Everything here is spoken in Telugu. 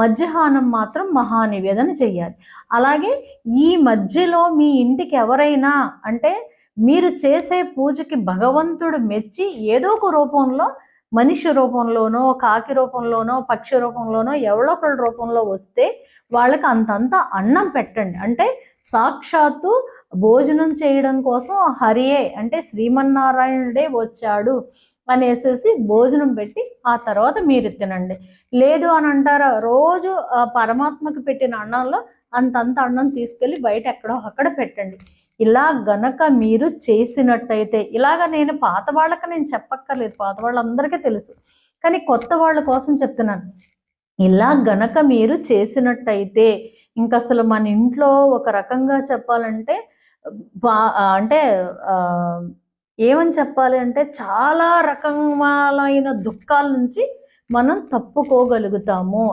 మధ్యాహ్నం మాత్రం మహానివేదన చెయ్యాలి. అలాగే ఈ మధ్యలో మీ ఇంటికి ఎవరైనా అంటే మీరు చేసే పూజకి భగవంతుడు మెచ్చి ఏదో ఒక రూపంలో మనిషి రూపంలోనో కాకి రూపంలోనో పక్షి రూపంలోనో ఎవరో ఒకళ్ళ రూపంలో వస్తే వాళ్ళకి అంతంత అన్నం పెట్టండి. అంటే సాక్షాత్తు భోజనం చేయడం కోసం హరియే అంటే శ్రీమన్నారాయణుడే వచ్చాడు. అనేసేసి భోజనం పెట్టి ఆ తర్వాత మీరు తినండి. లేదు అని అంటారా? రోజు ఆ పెట్టిన అన్నంలో అంతంత అన్నం తీసుకెళ్ళి బయట ఎక్కడో అక్కడ పెట్టండి. ఇలా గనక మీరు చేసినట్టయితే ఇలాగ నేను పాత వాళ్ళకి నేను చెప్పక్కర్లేదు పాత వాళ్ళందరికీ తెలుసు. కానీ కొత్త వాళ్ళ కోసం చెప్తున్నాను. ఇలా గనక మీరు చేసినట్టయితే ఇంక అసలు మన ఇంట్లో ఒక రకంగా చెప్పాలంటే బా అంటే ఏమని చెప్పాలి అంటే చాలా రకమైన దుఃఖాల నుంచి మనం తప్పుకోగలుగుతాము.